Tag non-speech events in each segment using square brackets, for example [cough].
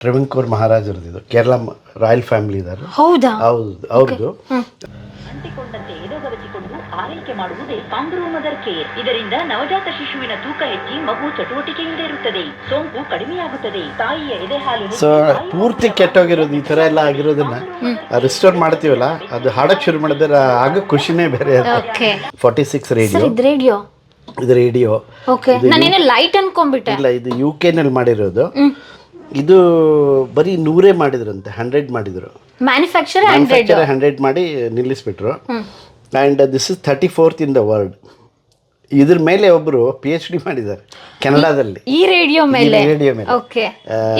ಟ್ರೆವೆಂಕೋರ್ ಮಹಾರಾಜರದ್ದು ಇದು. Kerala royal family ಇದ್ದಾರೆ. ಹೌದಾ? ಹೌದು ಅವ್ರದ್ದು. ಅಂಟಿಕೊಂಡಂತೆ ಎದೆಗವಚಿಕೊಂಡು ಆರೈಕೆ ಮಾಡುವುದೇ ಕಾಂಗ್ರೂ ಮದರ್ ಕೇರ್. ಇದರಿಂದ ನವಜಾತ ಶಿಶುವಿನ ತೂಕ ಹೆಚ್ಚಿ ಮಗು ಚಟುವಟಿಕೆಯಿಂದ ಇರುತ್ತದೆ ಸೋಂಕು ಕಡಿಮೆಯಾಗುತ್ತದೆ. ತಾಯಿಯ ಎದೆ ಹಾಲು ಸೊ ಪೂರ್ತಿ ಕೆಟ್ಟೋಗಿರೋದು ಈ ಥರ ಎಲ್ಲ ಆಗಿರೋದನ್ನ ರಿಸ್ಟೋರ್ ಮಾಡ್ತೀವಲ್ಲ ಅದು ಹಾಡಕ್ಕೆ ಶುರು ಮಾಡಿದ್ರೆ ಆಗ ಖುಷಿನೇ ಬೇರೆ ಫಾರ್ಟಿ ಸಿಕ್ಸ್ ರೇಡಿಯೋ ಇದು ರೇಡಿಯೋ ಇದು ರೇಡಿಯೋ ಓಕೆ. ನಾನೇನೋ ಲೈಟ್ ಅನ್ಕೊಂಡ್ಬಿಟ್ಟೆ. ಇಲ್ಲ ಇದು ಯು ಕೆನಲ್ಲಿ ಮಾಡಿರೋದು. ಇದು ಬರೀ ನೂರೇ ಮಾಡಿದ್ರಂತೆ ಹಂಡ್ರೆಡ್ ಮಾಡಿದ್ರು. ಮ್ಯಾನುಫ್ಯಾಕ್ಚರ್ ಹಂಡ್ರೆಡ್ ಮ್ಯಾನುಫ್ಯಾಕ್ಚರ್ ಹಂಡ್ರೆಡ್ ಮಾಡಿ ನಿಲ್ಲಿಸ್ಬಿಟ್ರು. And this is thirty fourth in the world ಇದ್ರ ಮೇಲೆ ಒಬ್ಬರು ಪಿ ಎಚ್ ಡಿ ಮಾಡಿದ್ದಾರೆ ಕೆನಡಾದಲ್ಲಿ. ಈ ರೇಡಿಯೋ ಮೇಲೆ? ರೇಡಿಯೋ ಮೇಲೆ. ಓಕೆ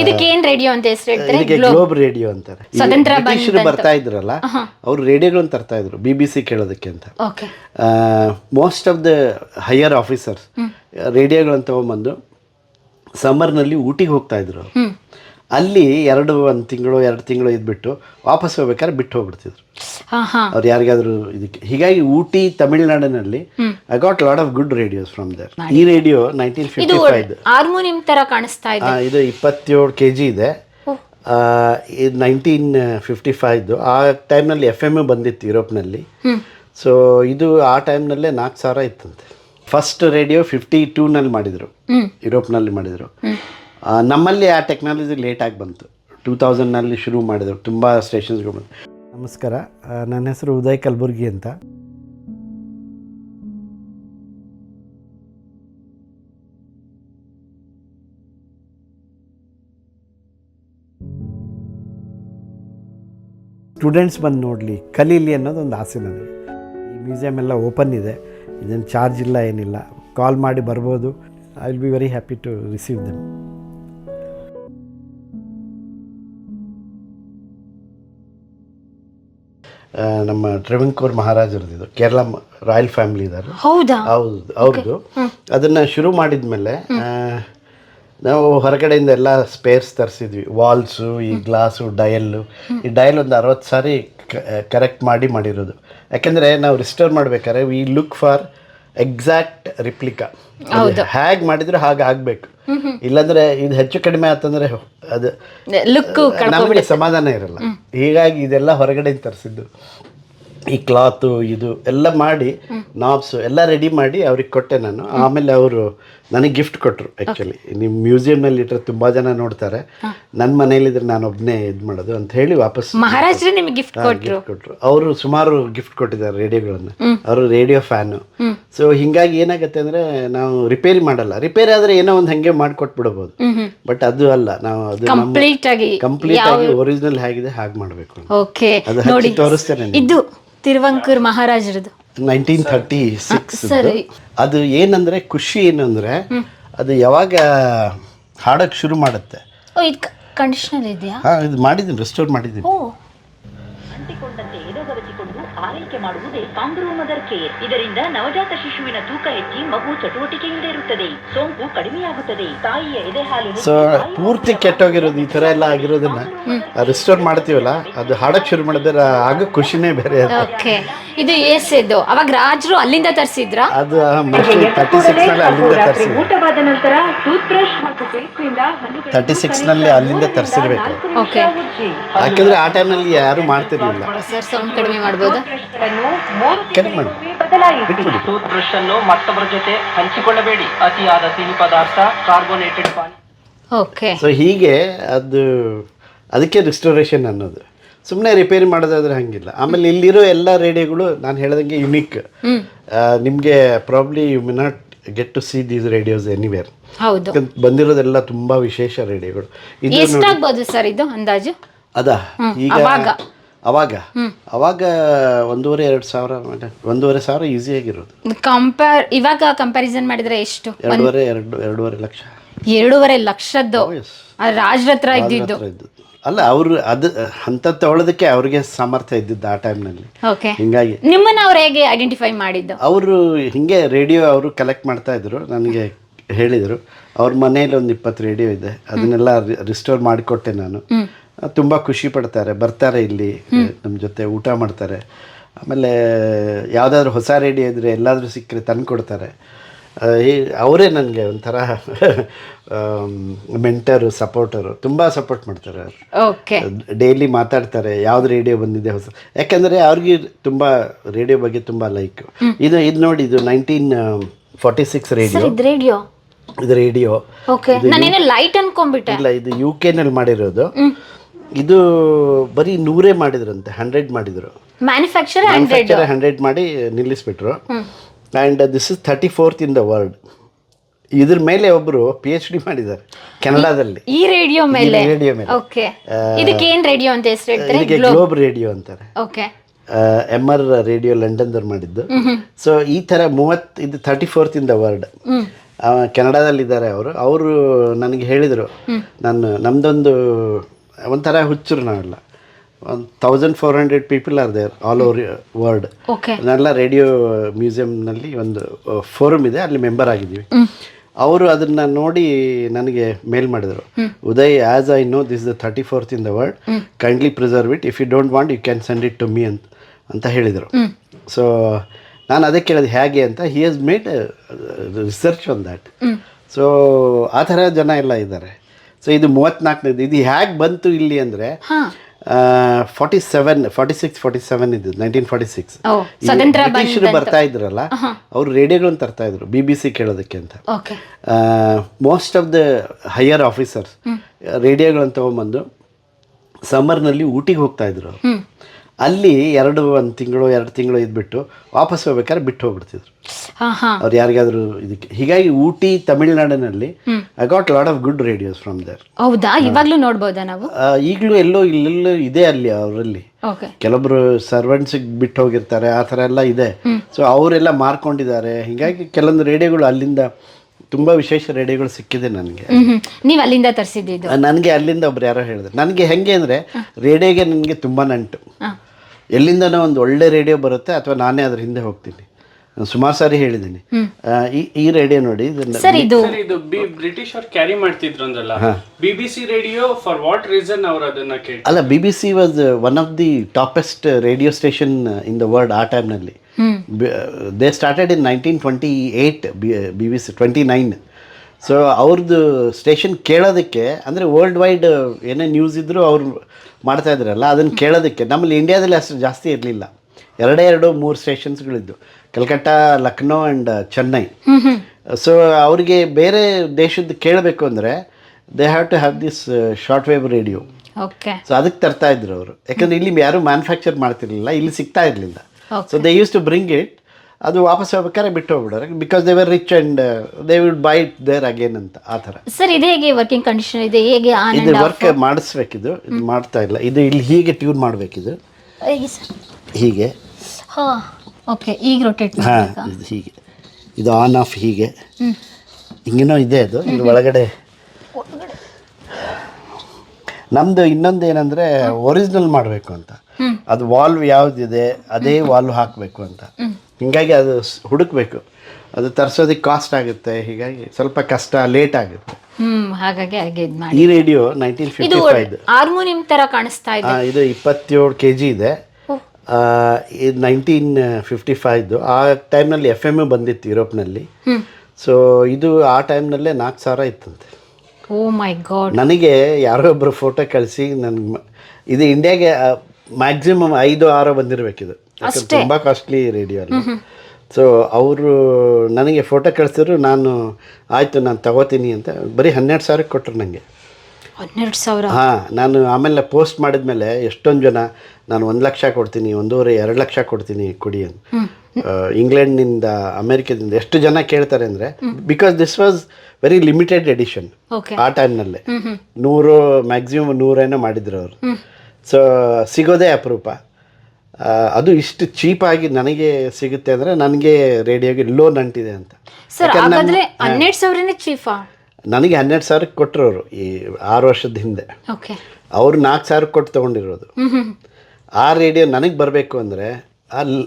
ಇದಕ್ಕೆ ಏನ್ ರೇಡಿಯೋ ಅಂತ ಹೆಸರು ಹೇಳ್ತಾರೆ? ಇದಕ್ಕೆ ಗ್ಲೋಬ್ ರೇಡಿಯೋ ಅಂತಾರೆ. ಸ್ವತಂತ್ರ ಬ್ರಿಟಿಷರು ಬರ್ತಾ ಇದ್ರಲ್ಲ ಅವ್ರು ರೇಡಿಯೋಗಳನ್ನ ತರ್ತಾ ಇದ್ರು ಬಿ ಬಿ ಸಿ ಕೇಳೋದಕ್ಕೆ ಅಂತ. Okay most of the higher officers ರೇಡಿಯೋಗಳನ್ನು ತಗೊಂಬಂದು ಸಮ್ಮರ್ನಲ್ಲಿ ಊಟಿಗೆ ಹೋಗ್ತಾ ಇದ್ರು. ಅಲ್ಲಿ ಎರಡು ಒಂದು ತಿಂಗಳು ಎರಡು ತಿಂಗಳು ಇದ್ಬಿಟ್ಟು ವಾಪಸ್ ಹೋಗ್ಬೇಕಾದ್ರೆ ಬಿಟ್ಟು ಹೋಗ್ಬಿಡ್ತಿದ್ರು. ಅವ್ರು ಯಾರಿಗಾದ್ರು ಇದಕ್ಕೆ. ಹೀಗಾಗಿ ಊಟಿ ತಮಿಳುನಾಡಿನಲ್ಲಿ I got lot of good radios from there ಈ ರೇಡಿಯೋ ನೈನ್ಟೀನ್ ಇದು ಫಿಫ್ಟಿ ಫೈವ್ ಹಾರ್ಮೋನಿಯಂ ತರ ಕಾಣಿಸ್ತಾ ಇದೆ. ಇದು ಇಪ್ಪತ್ತೇಳು ಕೆ ಜಿ ಇದೆ ಆ, ಇದು ನೈನ್ಟೀನ್ ಫಿಫ್ಟಿ ಫೈವ್ದು. ಆ ಟೈಮ್ನಲ್ಲಿ ಎಫ್ ಎಂ ಬಂದಿತ್ತು ಯುರೋಪ್ನಲ್ಲಿ. ಸೊ ಇದು ಆ ಟೈಮ್ನಲ್ಲೇ ನಾಲ್ಕು ಸಾವಿರ ಇತ್ತಂತೆ. ಫಸ್ಟ್ ರೇಡಿಯೋ ಫಿಫ್ಟಿ ಟೂನಲ್ಲಿ ಮಾಡಿದರು. ಯುರೋಪ್ನಲ್ಲಿ ಮಾಡಿದರು. ನಮ್ಮಲ್ಲಿ ಆ ಟೆಕ್ನಾಲಜಿ ಲೇಟಾಗಿ ಬಂತು. ಟೂ ತೌಸಂಡ್ನಲ್ಲಿ ಶುರು ಮಾಡಿದ್ರು. ತುಂಬ ಸ್ಟೇಷನ್ಸ್ಗಳು ಬಂತು. ನಮಸ್ಕಾರ. ನನ್ನ ಹೆಸರು ಉದಯ್ ಕಲಬುರ್ಗಿ ಅಂತ. ಸ್ಟೂಡೆಂಟ್ಸ್ ಬಂದು ನೋಡಲಿ, ಕಲೀಲಿ ಅನ್ನೋದು ಒಂದು ಆಸೆ ನನಗೆ. ಈ ಮ್ಯೂಸಿಯಂ ಎಲ್ಲ ಓಪನ್ ಇದೆ. ಇದೇನು ಚಾರ್ಜ್ ಇಲ್ಲ, ಏನಿಲ್ಲ. ಕಾಲ್ ಮಾಡಿ ಬರ್ಬೋದು. I will be very happy to receive them ನಮ್ಮ ಟ್ರೆವೆಂಕೋರ್ ಮಹಾರಾಜರದ್ದು ಇದು ಕೇರಳ ರಾಯಲ್ ಫ್ಯಾಮಿಲಿ ಇದ್ದಾರೆ ಹೌದಾ? ಹೌದು ಅವ್ರದ್ದು ಅದನ್ನು ಶುರು ಮಾಡಿದ್ಮೇಲೆ ನಾವು ಹೊರಗಡೆಯಿಂದ ಎಲ್ಲ ಸ್ಪೇರ್ಸ್ ತರಿಸಿದ್ವಿ. ವಾಲ್ಸು ಈ ಗ್ಲಾಸು ಡಯಲ್ಲು ಈ ಡಯಲ್ ಒಂದು ಅರವತ್ತು ಸಾರಿ ಕರೆಕ್ಟ್ ಮಾಡಿ ಮಾಡಿರೋದು. ಯಾಕೆಂದರೆ ನಾವು ರಿಸ್ಟೋರ್ ಮಾಡ್ಬೇಕಾದ್ರೆ we look for exact replica ಹೇಗೆ ಮಾಡಿದರೂ ಹಾಗೆ ಆಗಬೇಕು. ಇಲ್ಲಾಂದ್ರೆ ಇದು ಹೆಚ್ಚು ಕಡಿಮೆ ಆತಂದ್ರೆ ಅದು ಲುಕ್ ನಮಗೆ ಸಮಾಧಾನ ಇರಲ್ಲ. ಹೀಗಾಗಿ ಇದೆಲ್ಲ ಹೊರಗಡೆ ತರಿಸಿದ್ದು. ಈ ಕ್ಲಾತು ಇದು ಎಲ್ಲ ಮಾಡಿ ನಾಬ್ಸ್ ಎಲ್ಲ ರೆಡಿ ಮಾಡಿ ಅವ್ರಿಗೆ ಕೊಟ್ಟೆ ನಾನು. ಆಮೇಲೆ ಅವರು ನನಗೆ ಗಿಫ್ಟ್ ಕೊಟ್ಟರು ಆ್ಯಕ್ಚುಲಿ ನಿಮ್ಮ ಮ್ಯೂಸಿಯಂನಲ್ಲಿ ಇಟ್ಟರೆ ತುಂಬ ಜನ ನೋಡ್ತಾರೆ. ನನ್ನ ಮನೇಲಿದ್ರೆ ನಾನು ಒಬ್ಬನೇ ಇದು ಮಾಡೋದು ಅಂತ ಹೇಳಿ ವಾಪಸ್ ಮಹಾರಾಜ್ರೆ ನಿಮಗೆ ಗಿಫ್ಟ್ ಕೊಟ್ಟರು ಅವರು ಸುಮಾರು ಗಿಫ್ಟ್ ಕೊಟ್ಟಿದ್ದಾರೆ ರೇಡಿಯೋಗಳನ್ನು. ಅವರು ರೇಡಿಯೋ ಫ್ಯಾನು. ಸೊ ಹಿಂಗಾಗಿ ಏನಾಗುತ್ತೆ ಅಂದರೆ ನಾವು ರಿಪೇರಿ ಮಾಡಲ್ಲ. ರಿಪೇರಿ ಆದರೆ ಏನೋ ಒಂದು ಹಾಗೆ ಮಾಡಿಕೊಟ್ಬಿಡ್ಬೋದು. ಬಟ್ ಅದು ಅಲ್ಲ ನಾವು ಅದು ಕಂಪ್ಲೀಟ್ ಆಗಿ ಕಂಪ್ಲೀಟ್ ಆಗಿ ಒರಿಜಿನಲ್ ಹೇಗಿದೆ ಹಾಗೆ ಮಾಡಬೇಕು ಅದು ನೋಡಿ ತೋರಿಸ್ತೇನೆ ಇದು ತಿರುವಂಕೂರ್ ಮಹಾರಾಜರದು ನೈನ್ಟೀನ್ ಥರ್ಟಿ ಸಿಕ್ಸ್. ಅದು ಏನಂದ್ರೆ ಖುಷಿ ಏನಂದ್ರೆ ಅದು ಯಾವಾಗ ಹಾಡಕ್ಕೆ ಶುರು ಮಾಡುತ್ತೆ? ಕಂಡೀಷನರ್ ಇದೆಯಾ? ಹಾ ಇದು ಮಾಡಿದ್ದೀನಿ ರೆಸ್ಟೋರ್ ಮಾಡಿದ್ದೀನಿ ಓ ಅಂಟಿಕೊಂಡಂತೆ ಎದೆಗವಚಿಕೊಂಡು ಆರೈಕೆ ಮಾಡುವುದೇ ಕಾಂಗ್ರೂ ಮದರ್ ಕೇರ್. ಇದರಿಂದ ನವಜಾತ ಶಿಶುವಿನ ತೂಕ ಹೆಚ್ಚಿ ಮಗು ಚಟುವಟಿಕೆಯಿಂದ ಇರುತ್ತದೆ. ಸೋಂಕು ಕಡಿಮೆಯಾಗುತ್ತದೆ. ತಾಯಿಯ ಎದೆ ಹಾಲು ಸೊ ಪೂರ್ತಿ ಕೆಟ್ಟೋಗಿರೋದು ಈ ಥರ ಎಲ್ಲ ಆಗಿರೋದನ್ನ ರಿಸ್ಟೋರ್ ಮಾಡ್ತೀವಲ್ಲ ಅದು ಹಾಡಕ್ಕೆ ಶುರು ಮಾಡಿದ್ರೆ ಆಗ ಖುಷಿನೇ ಬೇರೆ ಅದು. ಓಕೆ. ಇದು ಎಸ್ ಇದು ಅವಾಗ ರಾಜರು ಅಲ್ಲಿಂದ ತರಿಸಿದ್ರಾ? ಅದು ತರ್ಟಿ ಸಿಕ್ಸ್ನಲ್ಲಿ ಅಲ್ಲಿಂದ ತರಿಸಿದ್ರು. ಊಟವಾದ ನಂತರ ಟೂತ್ ಬ್ರಷ್ ಮತ್ತು ತರ್ಟಿ ಸಿಕ್ಸ್ ತರ್ಟಿ ಸಿಕ್ಸ್ನಲ್ಲಿ ಅಲ್ಲಿಂದ ತರಿಸಿರ್ಬೇಕು. ಓಕೆ. ಯಾಕೆಂದ್ರೆ ಆ ಟೈಮಲ್ಲಿ ಯಾರು ಮಾಡ್ತಿರ್ಲಿಲ್ಲ. ಸರ್ ಸೌಂಡ್ ಕಡಿಮೆ ಮಾಡ್ಬೋದಾ? ಕಡಿಮೆ ಮಾಡಿ ಬದಲಾಯಿಸಿ. ಟೂತ್ ಬ್ರಷ್ ಅನ್ನು ಮತ್ತೊಬ್ಬರ ಜೊತೆ ಹಂಚಿಕೊಳ್ಳಬೇಡಿ. ಅತಿಯಾದ ಸಿಹಿ ಪದಾರ್ಥ ಕಾರ್ಬೋನೇಟೆಡ್ ಪಾನಿ. ಓಕೆ ಸೊ ಹೀಗೆ ಅದು ಅದಕ್ಕೆ ರಿಸ್ಟೋರೇಷನ್ ಅನ್ನೋದು. ಸುಮ್ಮನೆ ರಿಪೇರಿ ಮಾಡೋದಾದ್ರೆ ಹಂಗಿಲ್ಲ. ಆಮೇಲೆ ಇಲ್ಲಿರೋ ಎಲ್ಲ ರೇಡಿಯೋಗಳು ನಾನು ಹೇಳ್ದಂಗೆ ಯುನಿಕ್ ನಿಮಗೆ probably you may not get to see these radios anywhere ಹೌದು. ಬಂದಿರೋದೆಲ್ಲ ತುಂಬಾ ವಿಶೇಷ ರೇಡಿಯೋಗಳು. ಇದು ಎಷ್ಟಾಗ್ಬೋದು ಸರ್ ಇದು ಅಂದಾಜು? ಅದಾ? ಈಗ ಅವಾಗ? ಅವಾಗ ಒಂದೂವರೆ ಎರಡು ಸಾವಿರ ಒಂದೂವರೆ ಸಾವಿರ ಈಸಿಯಾಗಿರೋದು ಕಂಪೇರ್ ಇವಾಗ ಕಂಪ್ಯಾರಿಸನ್ ಮಾಡಿದ್ರೆ ಎಷ್ಟು? ಎರಡೂವರೆ ಎರಡು ಎರಡೂವರೆ ಲಕ್ಷ. ಎರಡೂವರೆ ಲಕ್ಷದ್ದು? ರಾಜ್ರತ್ರ ರಾಜ್ರ ಹತ್ರ ಇದ್ದಿದ್ದು? ಅಲ್ಲ ಅವರು ಅದು ಅಂತ ತಗೊಳ್ಳೋದಕ್ಕೆ ಅವ್ರಿಗೆ ಸಾಮರ್ಥ್ಯ ಇದ್ದಿದ್ದು ಆ ಟೈಮ್ನಲ್ಲಿ ಹಿಂಗಾಗಿ ನಿಮ್ಮನ್ನ ಅವ್ರು ಹೇಗೆ ಐಡೆಂಟಿಫೈ ಮಾಡಿದ್ದು? ಅವರು ಹಿಂಗೆ ರೇಡಿಯೋ ಅವರು ಕಲೆಕ್ಟ್ ಮಾಡ್ತಾ ಇದ್ರು ನನಗೆ ಹೇಳಿದರು. ಅವ್ರ ಮನೇಲಿ ಒಂದು ಇಪ್ಪತ್ತು ರೇಡಿಯೋ ಇದೆ. ಅದನ್ನೆಲ್ಲ ರಿಸ್ಟೋರ್ ಮಾಡಿಕೊಟ್ಟೆ ನಾನು. ತುಂಬ ಖುಷಿ ಪಡ್ತಾರೆ. ಬರ್ತಾರೆ ಇಲ್ಲಿ ನಮ್ಮ ಜೊತೆ ಊಟ ಮಾಡ್ತಾರೆ. ಆಮೇಲೆ ಯಾವುದಾದ್ರೂ ಹೊಸ ರೇಡಿಯೋ ಇದ್ದರೆ ಎಲ್ಲಾದರೂ ಸಿಕ್ಕರೆ ತಂದು ಕೊಡ್ತಾರೆ. ಅವರೇ ನನಗೆ ಒಂಥರ ಮೆಂಟರು ಸಪೋರ್ಟರು ತುಂಬ ಸಪೋರ್ಟ್ ಮಾಡ್ತಾರೆ ಅವರು. ಓಕೆ. ಡೈಲಿ ಮಾತಾಡ್ತಾರೆ ಯಾವ್ದು ರೇಡಿಯೋ ಬಂದಿದೆ ಹೊಸ. ಯಾಕಂದರೆ ಅವ್ರಿಗೆ ತುಂಬ ರೇಡಿಯೋ ಬಗ್ಗೆ ತುಂಬ ಲೈಕ್. ಇದು ಇದು ನೋಡಿ ಇದು ನೈನ್ಟೀನ್ ಫಾರ್ಟಿ ಸಿಕ್ಸ್ ರೇಡಿಯೋ. ಇದು ರೇಡಿಯೋ? ಇದು ರೇಡಿಯೋ. ಲೈಟ್ ಅನ್ಕೊಂಡ್ಬಿಟ್ಟೆ. ಇಲ್ಲ ಇದು ಯು ಕೆನಲ್ಲಿ ಮಾಡಿರೋದು. ಇದು ಬರೀ ನೂರೇ ಮಾಡಿದ್ರಂತೆ ಹಂಡ್ರೆಡ್ ಮಾಡಿದ್ರು. ಮ್ಯಾನುಫ್ಯಾಕ್ಚರ್ ಹಂಡ್ರೆಡ್ ಹಂಡ್ರೆಡ್ ಮಾಡಿ ನಿಲ್ಲಿಸ್ಬಿಟ್ರು. And this is thirty fourth in the world ಇದ್ರ ಮೇಲೆ ಒಬ್ಬರು ಪಿ ಎಚ್ ಡಿ ಮಾಡಿದ್ದಾರೆ ಕೆನಡಾದಲ್ಲಿ. ಈ ರೇಡಿಯೋ ಮೇಲೆ? ರೇಡಿಯೋ ಮೇಲೆ. ಓಕೆ ಇದಕ್ಕೆ ಏನು ರೇಡಿಯೋ ಅಂತ ಹೆಸರು ಹೇಳ್ತಾರೆ? ಇದಕ್ಕೆ ಗ್ಲೋಬ್ ರೇಡಿಯೋ ಅಂತಾರೆ. ಓಕೆ ಎಂ ಆರ್ ರೇಡಿಯೋ ಲಂಡನ್ದವ್ರು ಮಾಡಿದ್ದು. ಸೊ ಈ ಥರ ಮೂವತ್ತು ಇದು thirty fourth in the world ಕೆನಡಾದಲ್ಲಿದ್ದಾರೆ ಅವರು. ಅವರು ನನಗೆ ಹೇಳಿದರು. ನಾನು ನಮ್ಮದೊಂದು ಒಂಥರ ಹುಚ್ಚರು ನಾವೆಲ್ಲ. ಒಂದು thousand four hundred people are there all over world okay ನಾನೆಲ್ಲ ರೇಡಿಯೋ ಮ್ಯೂಸಿಯಂನಲ್ಲಿ ಒಂದು ಫೋರಮ್ ಇದೆ ಅಲ್ಲಿ ಮೆಂಬರ್ ಆಗಿದ್ದೀವಿ. ಅವರು ಅದನ್ನ ನೋಡಿ ನನಗೆ ಮೇಲ್ ಮಾಡಿದರು. Uday as I know this the thirty fourth in the world kindly preserve it if you don't want you can send it to me ಅಂತ ಅಂತ ಹೇಳಿದರು. ಸೊ ನಾನು ಅದಕ್ಕೆ ಕೇಳಿದೆ ಹೇಗೆ ಅಂತ he has made research on that so ಆ ಥರ ಜನ ಎಲ್ಲ ಇದ್ದಾರೆ. ಸೊ ಇದು ಮೂವತ್ತ್ನಾಲ್ಕನೇದು ಇದು ಹೇಗೆ ಬಂತು ಇಲ್ಲಿ ಅಂದರೆ forty seven forty six forty seven ಇದ್ದು ನೈನ್ಟೀನ್ ಫಾರ್ಟಿ ಸಿಕ್ಸ್ ಬ್ರಿಟಿಷರು ಬರ್ತಾ ಇದ್ರಲ್ಲ ಅವರು ರೇಡಿಯೋಗಳನ್ನ ತರ್ತಾ ಇದ್ರು ಬಿ ಬಿ ಸಿ ಕೇಳೋದಕ್ಕೆ ಅಂತ. Most of the higher officers ರೇಡಿಯೋಗಳನ್ನ ತೊಗೊಂಬಂದು ಸಮ್ಮರ್ನಲ್ಲಿ ಊಟಿಗೆ ಹೋಗ್ತಾ ಇದ್ರು. ಅಲ್ಲಿ ಎರಡು ಒಂದು ತಿಂಗಳು ಎರಡು ತಿಂಗಳು ಇದ್ಬಿಟ್ಟು ವಾಪಸ್ ಹೋಗ್ಬೇಕಾದ್ರೆ ಬಿಟ್ಟು ಹೋಗ್ಬಿಡ್ತಿದ್ರು. ಅವ್ರು ಯಾರಿಗಾದ್ರೂ ಇದಕ್ಕೆ ಹೀಗಾಗಿ Ooty ತಮಿಳ್ನಾಡಿನಲ್ಲಿ I got lot of good radios from there ಹೌದಾ? ಇವಾಗ್ಲೂ ನೋಡ್ಬೋದಾ ನಾವು? ಈಗಲೂ ಎಲ್ಲೋ ಇಲ್ಲೆಲ್ಲೋ ಇದೆ ಅಲ್ಲಿ ಅವರಲ್ಲಿ. ಕೆಲವೊಬ್ರು ಸರ್ವೆಂಟ್ಸ್ ಬಿಟ್ಟು ಹೋಗಿರ್ತಾರೆ ಆ ಥರ ಎಲ್ಲ ಇದೆ. ಸೊ ಅವರೆಲ್ಲ ಮಾರ್ಕೊಂಡಿದ್ದಾರೆ. ಹೀಗಾಗಿ ಕೆಲವೊಂದು ರೇಡಿಯೋಗಳು ಅಲ್ಲಿಂದ ತುಂಬಾ ವಿಶೇಷ ರೇಡಿಯೋಗಳು ಸಿಕ್ಕಿದೆ ನನಗೆ. ಹ್ಮ್ ಅಲ್ಲಿಂದ ತರಿಸಿದ್ದು ನನಗೆ ಅಲ್ಲಿಂದ ಒಬ್ರು ಯಾರೋ ಹೇಳಿದ್ರು. ನನಗೆ ಹೆಂಗೆ ಅಂದರೆ ರೇಡಿಯೋಗೆ ನನಗೆ ತುಂಬ ನಂಟು. ಎಲ್ಲಿಂದನೋ ಒಂದು ಒಳ್ಳೆ ರೇಡಿಯೋ ಬರುತ್ತೆ ಅಥವಾ ನಾನೇ ಅದ್ರ ಹಿಂದೆ ಹೋಗ್ತೀನಿ? ನಾನು ಸುಮಾರು ಸಾರಿ ಹೇಳಿದ್ದೀನಿ. ಈ ಈ ರೇಡಿಯೋ ನೋಡಿ ಇದನ್ನ ಸರ್ ಇದು ಸರ್ ಇದು ಬಿ ಬ್ರಿಟಿಷ್ ಅವ್ರು ಕ್ಯಾರಿ ಮಾಡ್ತಿದ್ರು ಅಂದ್ರಲ್ಲ B B radio for what reason ಅವ್ರು ಅದನ್ನ ಕೇಳಿ ಅಲ್ಲ B B was one of the toppest radio station in the world ಆ ಟೈಮ್ನಲ್ಲಿ. They started in nineteen twenty eight B B C twenty nine so ಅವ್ರದ್ದು station ಕೇಳೋದಕ್ಕೆ ಅಂದರೆ world wide ಏನೇ ನ್ಯೂಸ್ ಇದ್ದರೂ ಅವ್ರು ಮಾಡ್ತಾ ಇದ್ರಲ್ಲ ಅದನ್ನು ಕೇಳೋದಕ್ಕೆ. ನಮ್ಮಲ್ಲಿ ಇಂಡಿಯಾದಲ್ಲಿ ಅಷ್ಟು ಜಾಸ್ತಿ ಇರಲಿಲ್ಲ. ಎರಡೇ ಎರಡು ಮೂರು ಸ್ಟೇಷನ್ಸ್ಗಳಿದ್ದು ಕಲ್ಕಟ್ಟಾ ಲಕ್ನೋ ಆ್ಯಂಡ್ ಚೆನ್ನೈ. ಸೊ ಅವರಿಗೆ ಬೇರೆ ದೇಶದ್ದು ಕೇಳಬೇಕು ಅಂದರೆ they have to have this short wave radio okay so ಅದಕ್ಕೆ ತರ್ತಾ ಇದ್ರು ಅವರು. ಯಾಕಂದ್ರೆ ಇಲ್ಲಿ ಯಾರು ಮ್ಯಾನುಫ್ಯಾಕ್ಚರ್ ಮಾಡ್ತಿರ್ಲಿಲ್ಲ ಇಲ್ಲಿ ಸಿಗ್ತಾ ಇರಲಿಲ್ಲ. So they use to bring it ಅದು ವಾಪಸ್ ಹೋಗ್ಬೇಕಾದ್ರೆ ಬಿಟ್ಟು ಹೋಗ್ಬಿಡೋರು. Because they were rich and they would buy it there again ಅಂತ ಆ ಥರ. ಸರ್ ಇದು ಹೇಗೆ ವರ್ಕಿಂಗ್ ಕಂಡೀಷನ್ ಇದೆ ಹೇಗೆ ಇದು ಅಂಡ್ ವರ್ಕ್ ಮಾಡಿಸ್ಬೇಕಿದು. ಇದು ಮಾಡ್ತಾ ಇಲ್ಲ. ಇದು ಇಲ್ಲಿ ಹೀಗೆ ಟ್ಯೂನ್ ಮಾಡಬೇಕಿದು. ಹೇಗೆ ಸರ್? ಹೀಗೆ. ಹಾ ಓಕೆ ಈಗ ರೊಟೇಟ್ ಹಾಂ ಇದು ಹೀಗೆ. ಇದು ಆನ್ ಆಫ್ ಹೀಗೆ. ಹಿಂಗೇನೋ ಇದೆ ಅದು. ಇಲ್ಲಿ ಒಳಗಡೆ. ನಮ್ಮದು ಇನ್ನೊಂದು ಏನಂದರೆ ಒರಿಜಿನಲ್ ಮಾಡಬೇಕು ಅಂತ. ಅದು ವಾಲ್ವ್ ಯಾವುದಿದೆ ಅದೇ ವಾಲ್ವ್ ಹಾಕಬೇಕು ಅಂತ. ಹೀಗಾಗಿ ಅದು ಹುಡುಕ್ಬೇಕು. ಅದು ತರಿಸೋದಕ್ಕೆ ಕಾಸ್ಟ್ ಆಗುತ್ತೆ ಹೀಗಾಗಿ ಸ್ವಲ್ಪ ಕಷ್ಟ ಲೇಟ್ ಆಗುತ್ತೆ. ಹ್ಮ್ ಹಾಗಾಗಿ ಹಾಗೆ ಇದ್ ಮಾಡಿ. ಈ ರೇಡಿಯೋ ನೈನ್ಟೀನ್ ಇದು ಫಿಫ್ಟಿ ಫೈವ್ ಹಾರ್ಮೋನಿಯಂ ತರ ಕಾಣಿಸ್ತಾ ಇದೆ. ಇದು ಇಪ್ಪತ್ತೇಳು ಕೆ ಜಿ ಇದೆ ಆ, ಇದು ನೈನ್ಟೀನ್ ಫಿಫ್ಟಿ ಫೈವ್ದು ಆ ಟೈಮ್ನಲ್ಲಿ ಎಫ್ ಎಂ ಬಂದಿತ್ತು ಯುರೋಪ್ನಲ್ಲಿ ಸೊ ಇದು ಆ ಟೈಮ್ನಲ್ಲೇ ನಾಲ್ಕು ಸಾವಿರ ಇತ್ತಂತೆ. Oh my God. ನನಗೆ ಯಾರೋ ಒಬ್ಬರು ಫೋಟೋ ಕಳಿಸಿ ನನಗೆ ಇದು ಇಂಡಿಯಾಗೆ ಮ್ಯಾಕ್ಸಿಮಮ್ ಐದು ಆರು ಬಂದಿರಬೇಕಿದು. ತುಂಬ ಕಾಸ್ಟ್ಲಿ ರೇಡಿಯೋ ಅಲ್ಲ ಸೊ ಅವರು ನನಗೆ ಫೋಟೋ ಕಳಿಸಿದ್ರು ನಾನು ಆಯಿತು ನಾನು ತಗೋತೀನಿ ಅಂತ. ಬರೀ ಹನ್ನೆರಡು ಸಾವಿರಕ್ಕೆ ಕೊಟ್ಟರು ನನಗೆ ಹನ್ನೆರಡು ಸಾವಿರ? ಹಾಂ ನಾನು ಆಮೇಲೆ ಪೋಸ್ಟ್ ಮಾಡಿದ್ಮೇಲೆ ಎಷ್ಟೊಂದು ಜನ ನಾನು ಒಂದು ಲಕ್ಷ ಕೊಡ್ತೀನಿ ಒಂದೂವರೆ ಎರಡು ಲಕ್ಷ ಕೊಡ್ತೀನಿ ಕೊಡಿ ಅಂತ. ಇಂಗ್ಲೆಂಡ್ನಿಂದ ಅಮೇರಿಕದಿಂದ ಎಷ್ಟು ಜನ ಕೇಳ್ತಾರೆ ಅಂದರೆ because this was very limited edition ಆ ಟೈಮ್ನಲ್ಲೇ ನೂರು ಮ್ಯಾಕ್ಸಿಮಮ್ ನೂರೇನೋ ಮಾಡಿದ್ರು ಅವರು. ಸೊ ಸಿಗೋದೇ ಅಪರೂಪ. ಅದು ಇಷ್ಟು ಚೀಪಾಗಿ ನನಗೆ ಸಿಗುತ್ತೆ ಅಂದರೆ ನನಗೆ ರೇಡಿಯೋಗೆ ಲೋನ್ ಅಂಟಿದೆ ಅಂತ. ಸರ್ ಹಾಗಾದ್ರೆ ಹನ್ನೆರಡು ಸಾವಿರನೇ ಚೀಫಾ ನನಗೆ ಹನ್ನೆರಡು ಸಾವಿರ ಕೊಟ್ಟರು ಅವರು ಈ ಆರು ವರ್ಷದ ಹಿಂದೆ. ಓಕೆ ಅವ್ರು ನಾಲ್ಕು ಸಾವಿರ ಕೊಟ್ಟು ತೊಗೊಂಡಿರೋದು. ಹ್ಮ್ ಹ್ಮ್ ಆ ರೇಡಿಯೋ ನನಗೆ ಬರಬೇಕು ಅಂದರೆ ಅಲ್ಲಿ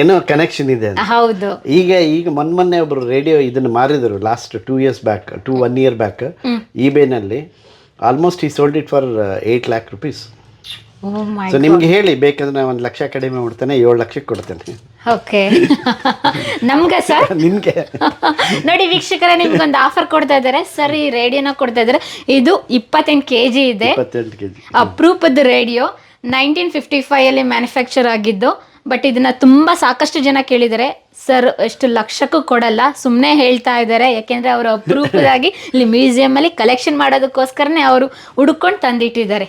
ಏನೋ ಕನೆಕ್ಷನ್ ಇದೆ ಅಂತ. ಹೌದು. ಈಗ ಈಗ ಮೊನ್ನೆ ಮೊನ್ನೆ ಒಬ್ರು ರೇಡಿಯೋ ಇದನ್ನು ಮಾರಿದರು last two years back two one year back E ಬೇನಲ್ಲಿ ಆಲ್ಮೋಸ್ಟ್ ಈ sold it for eight lakh rupees so ನಿಮ್ಗೆ ಹೇಳಿ ಬೇಕಂದ್ರೆ ಒಂದು ಲಕ್ಷ ಕಡಿಮೆ ಮಾಡ್ತೇನೆ ಏಳು ಲಕ್ಷಕ್ಕೆ ಕೊಡ್ತೇನೆ. ಓಕೆ [laughs] ನಮ್ಗೆ ಸರ್ [laughs] ನಿಮ್ಗೆ? ನೋಡಿ ವೀಕ್ಷಕರೇ ನಿಮ್ಗೊಂದು ಆಫರ್ ಕೊಡ್ತಾ ಇದ್ದಾರೆ. ಸರ್ ಈ ರೇಡಿಯೋನ ಕೊಡ್ತಾ ಇದ್ದಾರೆ. ಇದು ಇಪ್ಪತ್ತೆಂಟು ಕೆ ಜಿ ಇದೆ. ಇಪ್ಪತ್ತೆಂಟು ಕೆ ಜಿ ಅಪರೂಪದ ರೇಡಿಯೋ ನೈನ್ಟೀನ್ ಫಿಫ್ಟಿ ಫೈವಲ್ಲಿ ಮ್ಯಾನುಫ್ಯಾಕ್ಚರ್ ಆಗಿದ್ದು ಬಟ್ ಇದನ್ನ ತುಂಬಾ ಸಾಕಷ್ಟು ಜನ ಕೇಳಿದ್ದಾರೆ. ಸರ್ ಎಷ್ಟು ಲಕ್ಷಕ್ಕೂ ಕೊಡಲ್ಲ ಸುಮ್ಮನೆ ಹೇಳ್ತಾ ಇದ್ದಾರೆ. ಯಾಕೆಂದ್ರೆ ಅವರು ಅಪರೂಪದಾಗಿ ಇಲ್ಲಿ ಮ್ಯೂಸಿಯಂ ಅಲ್ಲಿ ಕಲೆಕ್ಷನ್ ಮಾಡೋದಕ್ಕೋಸ್ಕರನೇ ಅವರು ಹುಡುಕೊಂಡು ತಂದಿಟ್ಟಿದ್ದಾರೆ.